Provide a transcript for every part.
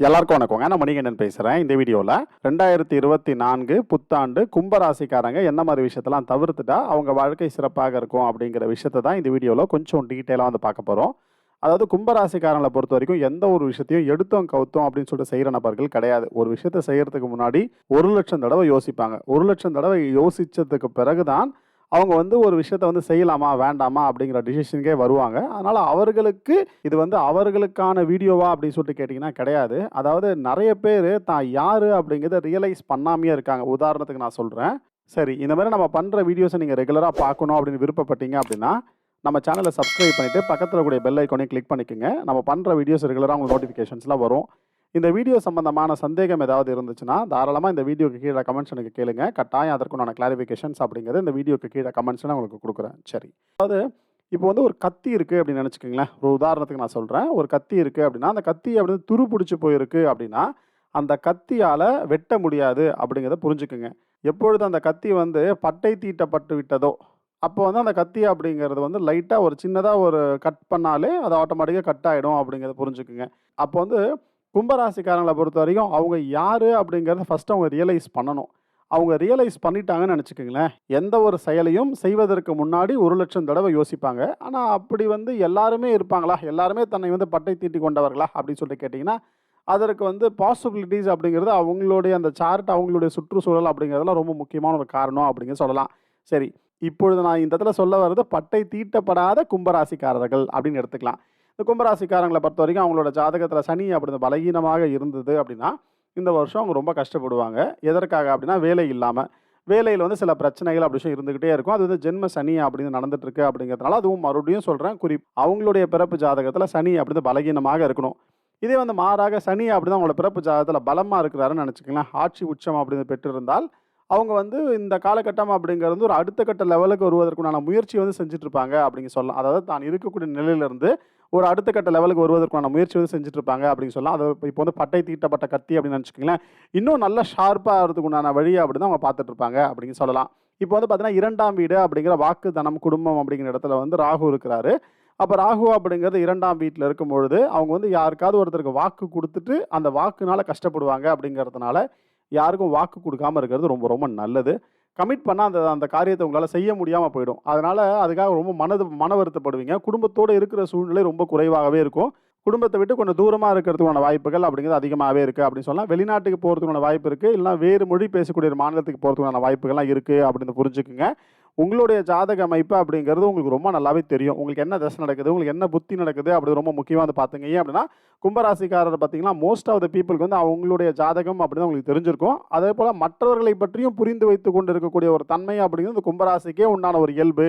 எல்லாருக்கும் வணக்கங்க நான் மணிகண்டன் பேசுகிறேன் இந்த வீடியோவில் ரெண்டாயிரத்தி இருபத்தி நான்கு புத்தாண்டு கும்பராசிக்காரங்க என்ன மாதிரி விஷயத்தெல்லாம் தவிர்த்துட்டா அவங்க வாழ்க்கை சிறப்பாக இருக்கும் அப்படிங்கிற விஷயத்தை தான் இந்த வீடியோவில் கொஞ்சம் டீட்டெயிலாக வந்து பார்க்க போகிறோம் அதாவது கும்பராசிக்காரங்களை பொறுத்த வரைக்கும் எந்த ஒரு விஷயத்தையும் எடுத்தோம் கவுத்தோம் அப்படின்னு சொல்லிட்டு செய்கிற நபர்கள் கிடையாது. ஒரு விஷயத்தை செய்கிறதுக்கு முன்னாடி ஒரு லட்சம் தடவை யோசிப்பாங்க. ஒரு லட்சம் தடவை யோசிச்சதுக்கு பிறகுதான் அவங்க வந்து ஒரு விஷயத்தை வந்து செய்யலாமா வேண்டாமா அப்படிங்கிற டிசிஷனுக்கே வருவாங்க. அதனால் அவர்களுக்கு இது வந்து அவர்களுக்கான வீடியோவா அப்படின்னு சொல்லிட்டு கேட்டிங்கன்னா கிடையாது. அதாவது நிறைய பேர் தான் யார் அப்படிங்கிறத ரியலைஸ் பண்ணாமையே இருக்காங்க. உதாரணத்துக்கு நான் சொல்கிறேன் சரி இந்த மாதிரி நம்ம பண்ணுற வீடியோஸை நீங்கள் ரெகுலராக பார்க்கணும் அப்படின்னு விருப்பப்பட்டீங்க அப்படின்னா நம்ம சேனலை சப்ஸ்கிரைப் பண்ணிவிட்டு பக்கத்தில் கூடிய பெல் ஐக்கோனையும் கிளிக் பண்ணிக்கோங்க. நம்ம பண்ணுற வீடியோஸ் ரெகுலராக உங்களுக்கு நோட்டிஃபிகேஷன்ஸ்லாம் வரும். இந்த வீடியோ சம்பந்தமான சந்தேகம் ஏதாவது இருந்துச்சுன்னா தாராளமாக இந்த வீடியோக்கு கீழே கமெண்ட்ஸ் எனக்கு கேளுங்க. கட்டாயம் அதற்குண்டான கிளாரிஃபிகேஷன்ஸ் அப்படிங்கிறது இந்த வீடியோக்கு கீழே கமெண்ட்ஸ் நான் உங்களுக்கு கொடுக்குறேன். சரி. அதாவது இப்போ வந்து ஒரு கத்தி இருக்குது அப்படின்னு நினச்சிக்கோங்களேன். ஒரு உதாரணத்துக்கு நான் சொல்கிறேன் ஒரு கத்தி இருக்குது அப்படின்னா அந்த கத்தி அப்படி துரு பிடிச்சி போயிருக்கு அப்படின்னா அந்த கத்தியால் வெட்ட முடியாது அப்படிங்கிறத புரிஞ்சுக்குங்க. எப்பொழுது அந்த கத்தி வந்து பட்டை தீட்டப்பட்டு விட்டதோ அப்போ வந்து அந்த கத்தி அப்படிங்கிறது வந்து லைட்டாக ஒரு சின்னதாக ஒரு கட் பண்ணாலே அது ஆட்டோமேட்டிக்காக கட் ஆகிடும் அப்படிங்கிறத புரிஞ்சுக்குங்க. அப்போ வந்து கும்பராசிக்காரங்களை பொறுத்த வரைக்கும் அவங்க யார் அப்படிங்கிறத ஃபஸ்ட்டு அவங்க ரியலைஸ் பண்ணணும். அவங்க ரியலைஸ் பண்ணிட்டாங்கன்னு நினச்சிக்கோங்களேன். எந்த ஒரு செயலையும் செய்வதற்கு முன்னாடி ஒரு லட்சம் தடவை யோசிப்பாங்க. ஆனால் அப்படி வந்து எல்லாருமே இருப்பாங்களா? எல்லாருமே தன்னை வந்து பட்டை தீட்டி கொண்டவர்களா? அப்படின்னு சொல்லிட்டு கேட்டிங்கன்னா அதற்கு வந்து பாசிபிலிட்டிஸ் அப்படிங்கிறது அவங்களுடைய அந்த சார்ட் அவங்களுடைய சுற்றுச்சூழல் அப்படிங்கிறதுலாம் ரொம்ப முக்கியமான ஒரு காரணம் அப்படிங்க சொல்லலாம். சரி இப்பொழுது நான் இந்த இடத்துல சொல்ல வர்றது பட்டை தீட்டப்படாத கும்பராசிக்காரர்கள் அப்படின்னு எடுத்துக்கலாம். இந்த கும்பராசிக்காரங்களை பொறுத்த வரைக்கும் அவங்களோட ஜாதகத்தில் சனி அப்படி பலகீனமாக இருந்தது அப்படின்னா இந்த வருஷம் அவங்க ரொம்ப கஷ்டப்படுவாங்க. எதற்காக அப்படின்னா வேலை இல்லாமல் வேலையில் வந்து சில பிரச்சனைகள் அப்படி விஷயம் இருந்துகிட்டே இருக்கும். அது வந்து ஜென்ம சனி அப்படின்னு நடந்துட்டு இருக்கு அப்படிங்கிறதுனால அதுவும் மறுபடியும் சொல்கிறேன் குறி அவங்களுடைய பிறப்பு ஜாதகத்தில் சனி அப்படின்னு பலகீனமாக இருக்கணும். இதே வந்து மாறாக சனி அப்படின்னு அவங்களோட பிறப்பு ஜாதகத்தில் பலமாக இருக்கிறாருன்னு நினச்சிக்கலாம் ஆட்சி உச்சம் அப்படின்னு பெற்றிருந்தால் அவங்க வந்து இந்த காலகட்டம் அப்படிங்கிறது வந்து ஒரு அடுத்த கட்ட லெவலுக்கு வருவதற்குண்டான முயற்சி வந்து செஞ்சுட்டு இருப்பாங்க அப்படிங்க சொல்லலாம். அதாவது தான் இருக்கக்கூடிய நிலையிலிருந்து ஒரு அடுத்த கட்ட லெவலுக்கு வருவதற்கான முயற்சி வந்து செஞ்சுட்டு இருப்பாங்க அப்படின்னு சொல்லலாம். அதை இப்போ வந்து பட்டை தீட்டப்பட்ட கத்தி அப்படின்னு நினச்சிக்கங்களேன். இன்னும் நல்ல ஷார்ப்பாக ஆகிறதுக்கு உண்டான வழி அப்படின்னு தான் அவங்க பார்த்துட்டு இருப்பாங்க அப்படின்னு சொல்லலாம். இப்போ வந்து பார்த்தீங்கன்னா இரண்டாம் வீடு அப்படிங்கிற வாக்கு தனம் குடும்பம் அப்படிங்கிற இடத்துல வந்து ராகு இருக்கிறாரு. அப்போ ராகு அப்படிங்கிறது இரண்டாம் வீட்டில் இருக்கும் பொழுது அவங்க வந்து யாருக்காவது ஒருத்தருக்கு வாக்கு கொடுத்துட்டு அந்த வாக்குனால கஷ்டப்படுவாங்க அப்படிங்கிறதுனால யாருக்கும் வாக்கு கொடுக்காம இருக்கிறது ரொம்ப ரொம்ப நல்லது. கமிட் பண்ணால் அந்த அந்த காரியத்தை உங்களால் செய்ய முடியாமல் போயிடும். அதனால் அதுக்காக ரொம்ப மனது மன வருத்தப்படுவீங்க. குடும்பத்தோடு இருக்கிற சூழ்நிலை ரொம்ப குறைவாகவே இருக்கும். குடும்பத்தை விட்டு கொஞ்சம் தூரமாக இருக்கிறதுக்கான வாய்ப்புகள் அப்படிங்கிறது அதிகமாகவே இருக்குது அப்படின்னு சொல்லலாம். வெளிநாட்டுக்கு போகிறதுக்கான வாய்ப்பு இருக்குது இல்லைனா வேறு மொழி பேசக்கூடிய மாநிலத்துக்கு போகிறதுக்கான வாய்ப்புகள்லாம் இருக்குது அப்படின்னு புரிஞ்சுக்குங்க. உங்களுடைய ஜாதக அமைப்பு அப்படிங்கிறது உங்களுக்கு ரொம்ப நல்லாவே தெரியும். உங்களுக்கு என்ன தசை நடக்குது உங்களுக்கு என்ன புத்தி நடக்குது அப்படி ரொம்ப முக்கியமாக வந்து பார்த்துங்க ஏன் அப்படின்னா கும்பராசிக்காரர் பார்த்தீங்கன்னா மோஸ்ட் ஆஃப் த பீப்புளுக்கு வந்து அவங்களுடைய ஜாதகம் அப்படின்னு உங்களுக்கு தெரிஞ்சிருக்கும். அதே போல் மற்றவர்களை பற்றியும் புரிந்து வைத்து கொண்டு இருக்கக்கூடிய ஒரு தன்மை அப்படிங்கிறது இந்த கும்பராசிக்கே உண்டான ஒரு இயல்பு.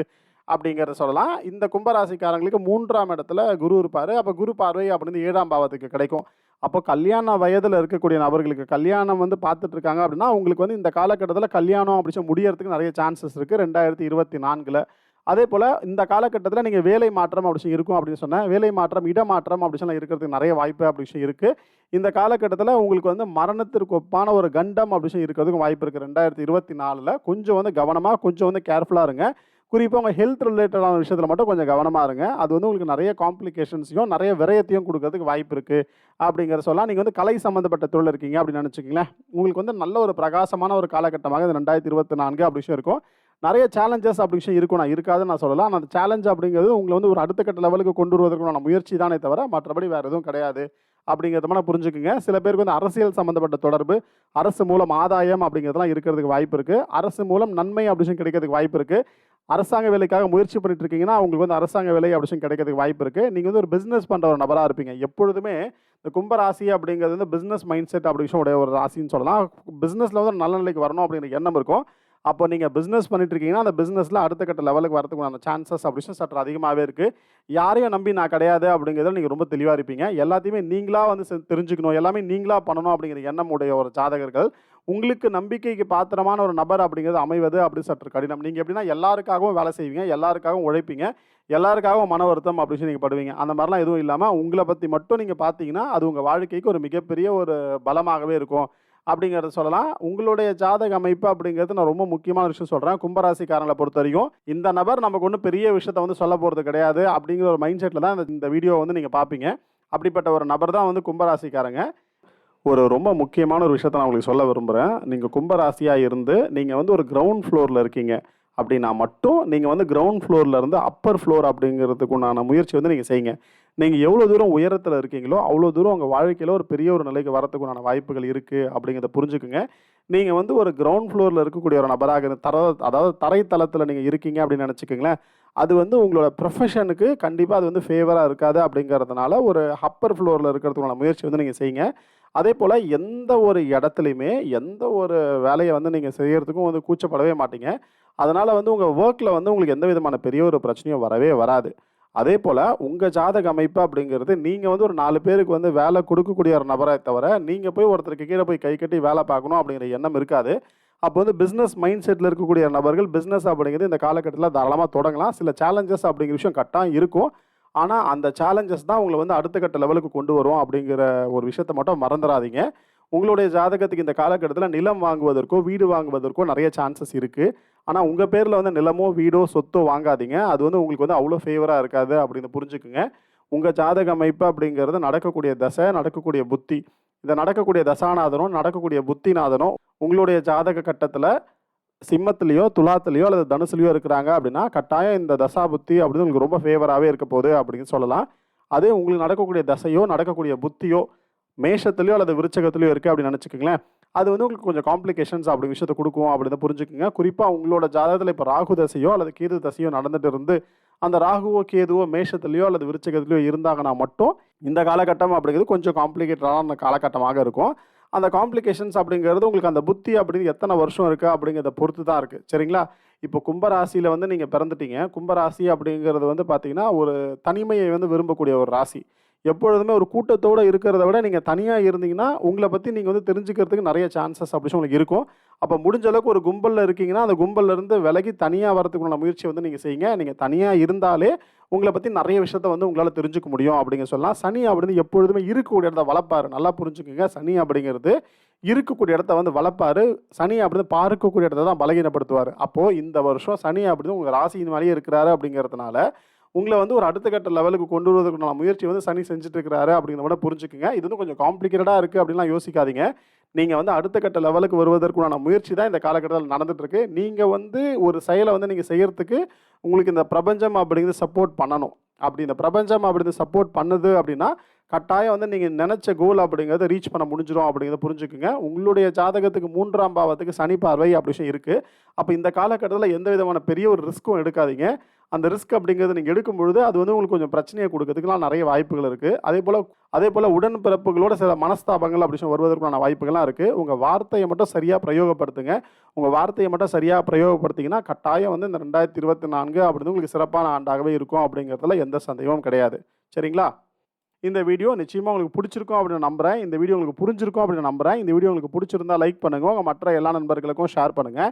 அப்படிங்கிறத சொல்லலாம். இந்த கும்பராசிக்காரங்களுக்கு மூன்றாம் இடத்துல குரு இருப்பார். அப்போ குரு பார்வை அப்படின்னு ஏழாம் பாவத்துக்கு கிடைக்கும். அப்போ கல்யாண வயதில் இருக்கக்கூடிய நபர்களுக்கு கல்யாணம் வந்து பார்த்துட்டு இருக்காங்க அப்படின்னா உங்களுக்கு வந்து இந்த காலகட்டத்தில் கல்யாணம் அப்படி முடியறதுக்கு நிறைய சான்சஸ் இருக்குது ரெண்டாயிரத்தி இருபத்தி நான்கில். அதே போல் இந்த காலகட்டத்தில் நீங்கள் வேலை மாற்றம் அப்படி இருக்கும் அப்படின்னு சொன்னேன். வேலை மாற்றம் இடமாற்றம் அப்படி சொல்லலாம் இருக்கிறதுக்கு நிறைய வாய்ப்பு அப்படி விஷயம் இருக்குது இந்த காலகட்டத்தில் உங்களுக்கு வந்து மரணத்திற்கு ஒப்பான ஒரு கண்டம் அப்படி விஷயம் இருக்கிறதுக்கும் வாய்ப்பு இருக்குது ரெண்டாயிரத்தி இருபத்தி நாலில் கொஞ்சம் வந்து கவனமாக கொஞ்சம் வந்து கேர்ஃபுல்லாக இருங்க. குறிப்பாக உங்கள் ஹெல்த் ரிலேட்டடான விஷயத்தில் மட்டும் கொஞ்சம் கவனமாக இருங்க. அது வந்து உங்களுக்கு நிறைய காம்ப்ளிகேஷன்ஸையும் நிறைய விரயத்தையும் கொடுக்கறதுக்கு வாய்ப்பு இருக்குது அப்படிங்கிற சொல்லலாம். நீங்கள் வந்து கலை சம்மந்தப்பட்ட தொழில் இருக்கீங்க அப்படின்னு நினச்சிக்கிங்களேன். உங்களுக்கு வந்து நல்ல ஒரு பிரகாசமான ஒரு காலகட்டமாக இந்த ரெண்டாயிரத்தி இருபத்தி நான்கு அப்படி விஷயம் இருக்கும். நிறைய சேலஞ்சஸ் அப்படி விஷயம் இருக்கும். நான் இருக்காதுன்னு நான் சொல்லலாம். ஆனால் அந்த சேலஞ்ச் அப்படிங்கிறது உங்களை வந்து ஒரு அடுத்த கட்ட லெவலுக்கு கொண்டு வருவதற்கான முயற்சி தானே தவிர மற்றபடி வேறு எதுவும் கிடையாது. அப்படிங்கிறத மாதிரி புரிஞ்சுக்குங்க. சில பேருக்கு வந்து அரசியல் சம்மந்தப்பட்ட தொடர்பு அரசு மூலம் ஆதாயம் அப்படிங்கிறதுலாம் இருக்கிறதுக்கு வாய்ப்பு இருக்குது அரசு மூலம் நன்மை அப்படின்னு கிடைக்கிறதுக்கு வாய்ப்பு இருக்குது அரசாங்க வேலைக்காக முயற்சி பண்ணிட்டு இருக்கீங்கன்னா உங்களுக்கு வந்து அரசாங்க வேலை அப்படி கிடைக்கிறதுக்கு வாய்ப்பு இருக்குது நீங்கள் வந்து ஒரு பிஸ்னஸ் பண்ணுற ஒரு நபராக இருப்பீங்க. எப்பொழுதுமே இந்த கும்பராசி அப்படிங்கிறது வந்து பிஸ்னஸ் மைண்ட் செட் அப்படி உடைய ஒரு ராசின்னு சொல்லலாம். பிஸ்னஸில் வந்து நல்ல நிலைக்கு வரணும் அப்படிங்கிற எண்ணம் இருக்கும். அப்போ நீங்கள் பிஸ்னஸ் பண்ணிட்டு இருக்கீங்கன்னா அந்த பிஸ்னஸில் அடுத்த கட்ட லெவலுக்கு வரதுக்கான சான்சஸ் அப்படின்னு சற்று அதிகமாகவே இருக்குது யாரையும் நம்பி நான் கிடையாது அப்படிங்கிறத நீங்கள் ரொம்ப தெளிவாக இருப்பீங்க. எல்லாத்தையுமே நீங்களாக வந்து செ- தெரிஞ்சுக்கணும். எல்லாமே நீங்களாக பண்ணணும் அப்படிங்கிற எண்ணம் உடைய ஒரு ஜாதகர்கள். உங்களுக்கு நம்பிக்கைக்கு பாத்திரமான ஒரு நபர் அப்படிங்கிறது அமைவது அப்படி சற்று கடினம். நீங்கள் எப்படின்னா எல்லாருக்காகவும் வேலை செய்வீங்க எல்லாருக்காகவும் உழைப்பீங்க எல்லாருக்காகவும் மன வருத்தம் அப்படின்னு சொல்லி நீங்கள் படுவீங்க. அந்த மாதிரிலாம் எதுவும் இல்லாமல் உங்களை பற்றி மட்டும் நீங்கள் பார்த்தீங்கன்னா அது உங்கள் வாழ்க்கைக்கு ஒரு மிகப்பெரிய ஒரு பலமாகவே இருக்கும். அப்படிங்கிறத சொல்லலாம். உங்களுடைய ஜாதக அமைப்பு அப்படிங்கிறது நான் ரொம்ப முக்கியமான விஷயம் சொல்கிறேன் கும்பராசிக்காரங்களை பொறுத்த வரைக்கும் இந்த நபர் நமக்கு ஒன்றும் பெரிய விஷயத்த வந்து சொல்ல போகிறது கிடையாது அப்படிங்கிற ஒரு மைண்ட் செட்டில் தான் இந்த- இந்த வீடியோ வந்து நீங்கள் பார்ப்பீங்க. அப்படிப்பட்ட ஒரு நபர் தான் வந்து கும்பராசிக்காரங்க. ஒரு ரொம்ப முக்கியமான ஒரு விஷயத்த நான் உங்களுக்கு சொல்ல விரும்புகிறேன் நீங்கள் கும்பராசியாக இருந்து நீங்கள் வந்து ஒரு கிரவுண்ட் ஃப்ளோரில் இருக்கீங்க அப்படின்னா மட்டும் நீங்கள் வந்து கிரவுண்ட் ஃப்ளோரில் இருந்து அப்பர் ஃப்ளோர் அப்படிங்கிறதுக்குண்டான முயற்சி வந்து நீங்கள் செய்யுங்க. நீங்கள் எவ்வளோ தூரம் உயரத்தில் இருக்கீங்களோ அவ்வளோ தூரம் உங்கள் வாழ்க்கையில் ஒரு பெரிய ஒரு நிலைக்கு வரத்துக்குண்டான வாய்ப்புகள் இருக்குது அப்படிங்கிறத புரிஞ்சுக்குங்க. நீங்கள் வந்து ஒரு கிரவுண்ட் ஃப்ளோரில் இருக்கக்கூடிய ஒரு நபராக தர அதாவது தரைத்தளத்தில் நீங்கள் இருக்கீங்க அப்படின்னு நினச்சிக்கோங்களேன். அது வந்து உங்களோட ப்ரொஃபஷனுக்கு கண்டிப்பாக அது வந்து ஃபேவராக இருக்காது அப்படிங்கிறதுனால ஒரு அப்பர் ஃப்ளோரில் இருக்கிறதுக்கான முயற்சி வந்து நீங்கள் செய்யுங்க. அதே போல் எந்த ஒரு இடத்துலையுமே எந்த ஒரு வேலையை வந்து நீங்கள் செய்கிறதுக்கும் வந்து கூச்சப்படவே மாட்டீங்க. அதனால் வந்து உங்கள் ஒர்க்கில் வந்து உங்களுக்கு எந்த விதமான பெரிய ஒரு பிரச்சனையும் வரவே வராது. அதே போல் உங்கள் ஜாதக அமைப்பு அப்படிங்கிறது நீங்கள் வந்து ஒரு நாலு பேருக்கு வந்து வேலை கொடுக்கக்கூடிய ஒரு நபரை தவிர நீங்கள் போய் ஒருத்தருக்கு கீழே போய் கை கட்டி வேலை பார்க்கணும் அப்படிங்கிற எண்ணம் இருக்காது. அப்போ வந்து பிஸ்னஸ் மைண்ட் செட்டில் இருக்கக்கூடிய நபர்கள் பிஸ்னஸ் அப்படிங்கிறது இந்த காலகட்டத்தில் தாராளமாக தொடங்கலாம். சில சேலஞ்சஸ் அப்படிங்கிற விஷயம் கட்டாக இருக்கும். ஆனால் அந்த சேலஞ்சஸ் தான் உங்களை வந்து அடுத்த கட்ட லெவலுக்கு கொண்டு வரும் அப்படிங்கிற ஒரு விஷயத்த மட்டும் மறந்துடாதீங்க. உங்களுடைய ஜாதகத்துக்கு இந்த காலகட்டத்தில் நிலம் வாங்குவதற்கோ வீடு வாங்குவதற்கோ நிறைய சான்சஸ் இருக்குது ஆனால் உங்கள் பேரில் வந்து நிலமோ வீடோ சொத்தோ வாங்காதீங்க. அது வந்து உங்களுக்கு வந்து அவ்வளோ ஃபேவராக இருக்காது அப்படின்னு புரிஞ்சுக்குங்க. உங்கள் ஜாதக அமைப்பு அப்படிங்கிறது நடக்கக்கூடிய தசை நடக்கக்கூடிய புத்தி. இந்த நடக்கக்கூடிய தசாநாதனும் நடக்கக்கூடிய புத்திநாதனும் உங்களுடைய ஜாதக கட்டத்தில் சிம்மத்துலேயோ துலாத்துலேயோ அல்லது தனுசுலேயோ இருக்கிறாங்க அப்படின்னா கட்டாயம் இந்த தசா புத்தி அப்படின்னு உங்களுக்கு ரொம்ப ஃபேவராகவே இருக்க போகுது அப்படின்னு சொல்லலாம். அதே உங்களுக்கு நடக்கக்கூடிய தசையோ நடக்கக்கூடிய புத்தியோ மேஷத்துலேயோ அல்லது விருச்சகத்துலையோ இருக்குது அப்படின்னு நினச்சிக்கோங்களேன். அது வந்து உங்களுக்கு கொஞ்சம் காம்ப்ளிகேஷன்ஸ் அப்படி விஷயத்த கொடுக்கும் அப்படின்னு புரிஞ்சுக்குங்க. குறிப்பாக உங்களோட ஜாதகத்தில் இப்போ ராகு தசையோ அல்லது கேது தசையோ நடந்துட்டு இருந்து அந்த ராகுவோ கேதுவோ மேஷத்துலையோ அல்லது விருச்சகத்துலையோ இருந்தாங்கன்னா மட்டும் இந்த காலகட்டம் அப்படிங்கிறது கொஞ்சம் காம்ப்ளிகேட்டடான காலகட்டமாக இருக்கும். அந்த காம்ப்ளிகேஷன்ஸ் அப்படிங்கிறது உங்களுக்கு அந்த புத்தி அப்படின்னு எத்தனை வருஷம் இருக்குது அப்படிங்கிறத பொறுத்து தான் இருக்குது சரிங்களா? இப்போ கும்பராசியில் வந்து நீங்கள் பிறந்துட்டீங்க. கும்பராசி அப்படிங்கிறது வந்து பார்த்தீங்கன்னா ஒரு தனிமையை வந்து விரும்பக்கூடிய ஒரு ராசி. எப்பொழுதுமே ஒரு கூட்டத்தோடு இருக்கிறத விட நீங்கள் தனியாக இருந்தீங்கன்னா உங்களை பற்றி நீங்கள் வந்து தெரிஞ்சுக்கிறதுக்கு நிறைய சான்சஸ் அப்படின்னு உங்களுக்கு இருக்கும். அப்போ முடிஞ்ச அளவுக்கு ஒரு கும்பலில் இருக்கீங்கன்னா அந்த கும்பல்லேருந்து விலகி தனியாக வரதுக்குள்ள முயற்சி வந்து நீங்கள் செய்யுங்க. நீங்கள் தனியாக இருந்தாலே உங்களை பற்றி நிறைய விஷயத்த வந்து உங்களால் தெரிஞ்சுக்க முடியும் அப்படிங்க சொல்லலாம். சனி அப்படின்னு எப்பொழுதுமே இருக்கக்கூடிய இடத்த வளர்ப்பாரு நல்லா புரிஞ்சுக்கோங்க. சனி அப்படிங்கிறது இருக்கக்கூடிய இடத்த வந்து வளர்ப்பாரு சனி அப்படின்னு பார்க்கக்கூடிய இடத்த தான் பலகீனப்படுத்துவார். அப்போது இந்த வருஷம் சனி அப்படின்னு உங்கள் ராசியின் மேலேயே இருக்கிறாரு அப்படிங்கிறதுனால உங்களை வந்து ஒரு அடுத்த கட்ட லெவலுக்கு கொண்டு வருவதற்கான முயற்சி வந்து சனி செஞ்சுட்டு இருக்கிறாரு அப்படிங்கிறத விட புரிஞ்சுக்குங்க. இது வந்து கொஞ்சம் காம்ப்ளிகேட்டடாக இருக்குது அப்படின்லாம் யோசிக்காதீங்க. நீங்கள் வந்து அடுத்த கட்ட லெவலுக்கு வருவதற்குண்டான முயற்சி தான் இந்த காலகட்டத்தில் நடந்துகிட்ருக்கு நீங்கள் வந்து ஒரு செயலை வந்து நீங்கள் செய்கிறதுக்கு உங்களுக்கு இந்த பிரபஞ்சம் அப்படிங்கிறது சப்போர்ட் பண்ணணும். அப்படி இந்த பிரபஞ்சம் அப்படிங்கிறது சப்போர்ட் பண்ணுது அப்படின்னா கட்டாயம் வந்து நீங்கள் நினச்ச கோல் அப்படிங்கிறத ரீச் பண்ண முடிஞ்சிடும் அப்படிங்கிறத புரிஞ்சுக்குங்க. உங்களுடைய ஜாதகத்துக்கு மூன்றாம் பாவத்துக்கு சனி பார்வை அப்படி விஷயம் இருக்குது அப்போ இந்த காலகட்டத்தில் எந்த விதமான பெரிய ஒரு ரிஸ்க்கும் எடுக்காதீங்க. அந்த ரிஸ்க் அப்படிங்கிறத நீங்கள் எடுக்கும் பொழுது அது வந்து உங்களுக்கு கொஞ்சம் பிரச்சனையை கொடுக்கறதுக்குலாம் நிறைய வாய்ப்புகள் இருக்குது அதே போல் அதே போல் உடன்பிறப்புகளோட சில மனஸ்தாபங்கள் அப்படி வருவதற்கான வாய்ப்புகள்லாம் இருக்குது உங்கள் வார்த்தையை மட்டும் சரியாக பிரயோகப்படுத்துங்க. உங்கள் வார்த்தையை மட்டும் சரியாக பிரயோகப்படுத்திங்கன்னா கட்டாயம் வந்து இந்த ரெண்டாயிரத்தி இருபத்தி நான்கு அப்படின்னு உங்களுக்கு சிறப்பான ஆண்டாகவே இருக்கும் அப்படிங்கிறதுல எந்த சந்தேகமும் கிடையாது. சரிங்களா? இந்த வீடியோ நிச்சயமாக உங்களுக்கு பிடிச்சிருக்கும் அப்படின்னு நம்புகிறேன் இந்த வீடியோ உங்களுக்கு புரிஞ்சிருக்கும் அப்படின்னு நம்புறேன். இந்த வீடியோ உங்களுக்கு பிடிச்சிருந்தா லைக் பண்ணுங்கள் உங்கள் மற்ற எல்லா நண்பர்களுக்கும் ஷேர் பண்ணுங்கள்